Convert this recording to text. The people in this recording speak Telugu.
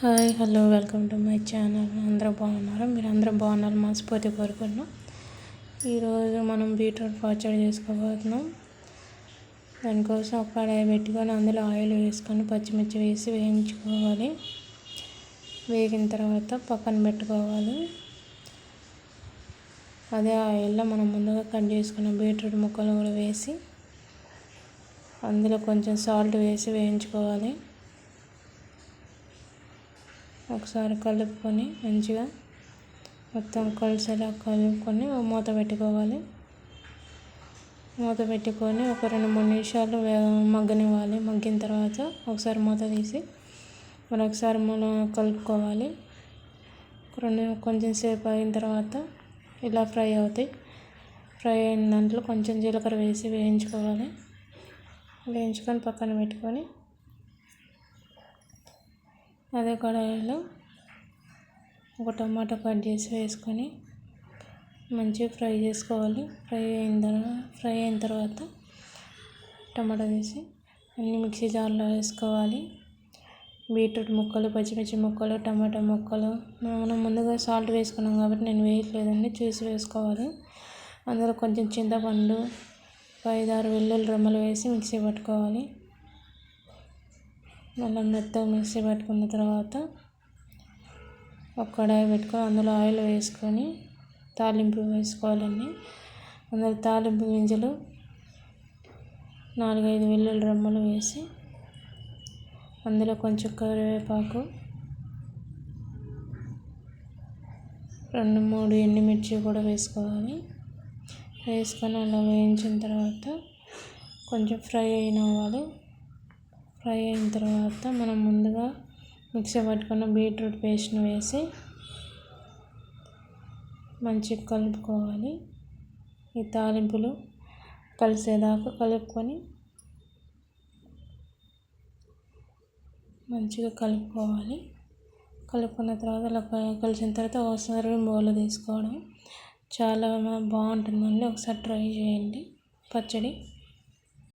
Hi hello welcome to my channel. అందరూ బాగున్నారు? మీరు అందరూ బాగున్నారు మనస్ఫూర్తి కోరుకున్నాం ఈరోజు మనం బీట్రూట్ పచ్చడి చేసుకోబోతున్నాం. దానికోసం ఒక కడాయి పెట్టుకొని అందులో ఆయిల్ వేసుకొని పచ్చిమిర్చి వేసి వేయించుకోవాలి. వేగిన తర్వాత పక్కన పెట్టుకోవాలి. అదే ఆయిల్లో మనం ముందుగా కట్ చేసుకున్న బీట్రూట్ ముక్కలు కూడా వేసి అందులో కొంచెం సాల్ట్ వేసి వేయించుకోవాలి. ఒకసారి కలుపుకొని మంచిగా మొత్తం కలిసేలా కలుపుకొని మూత పెట్టుకోవాలి. మూత పెట్టుకొని ఒక రెండు మూడు నిమిషాలు మగ్గనివ్వాలి. మగ్గిన తర్వాత ఒకసారి మూత తీసి మరొకసారి మనం కలుపుకోవాలి. రెండు కొంచెం సేపు అయిన తర్వాత ఇలా ఫ్రై అవుతాయి. ఫ్రై అయిన దాంట్లో కొంచెం జీలకర్ర వేసి వేయించుకోవాలి. వేయించుకొని పక్కన పెట్టుకొని అదే కడాయిలో ఒక టమాటా కట్ చేసి వేసుకొని మంచిగా ఫ్రై చేసుకోవాలి. ఫ్రై అయిన తర్వాత ఫ్రై అయిన తర్వాత టమాటా వేసి అన్ని మిక్సీ జార్లో వేసుకోవాలి. బీట్రూట్ ముక్కలు పచ్చిమిర్చి ముక్కలు టమాటా ముక్కలు మనం ముందుగా సాల్ట్ వేసుకున్నాం కాబట్టి నేను వేయట్లేదండి చూసి వేసుకోవాలి. అందులో కొంచెం చింతపండు ఐదారు వెల్లుల్లి రమ్మలు వేసి మిక్సీ పట్టుకోవాలి. మళ్ళీ మెత్తగా మిక్సీ పెట్టుకున్న తర్వాత ఒక కడాయి పెట్టుకొని అందులో ఆయిల్ వేసుకొని తాలింపు వేసుకోవాలండి. అందులో తాలింపు గింజలు నాలుగైదు వెల్లుల్లి రమ్మలు వేసి అందులో కొంచెం కరివేపాకు రెండు మూడు ఎండుమిర్చి కూడా వేసుకోవాలి. వేసుకొని అలా వేయించిన తర్వాత కొంచెం ఫ్రై అయిన వాళ్ళు ఫ్రై అయిన తర్వాత మనం ముందుగా మిక్సీ పట్టుకున్న బీట్రూట్ పేస్ట్ని వేసి మంచిగా కలుపుకోవాలి. ఈ తాలింపులు కలిసేదాకా కలుపుకొని మంచిగా కలుపుకోవాలి. కలుపుకున్న తర్వాత అలా కలిసిన తర్వాత ఒకసారి బౌల్ తీసుకోవడం. చాలా బాగుంటుందండి ఒకసారి ట్రై చేయండి. పచ్చడి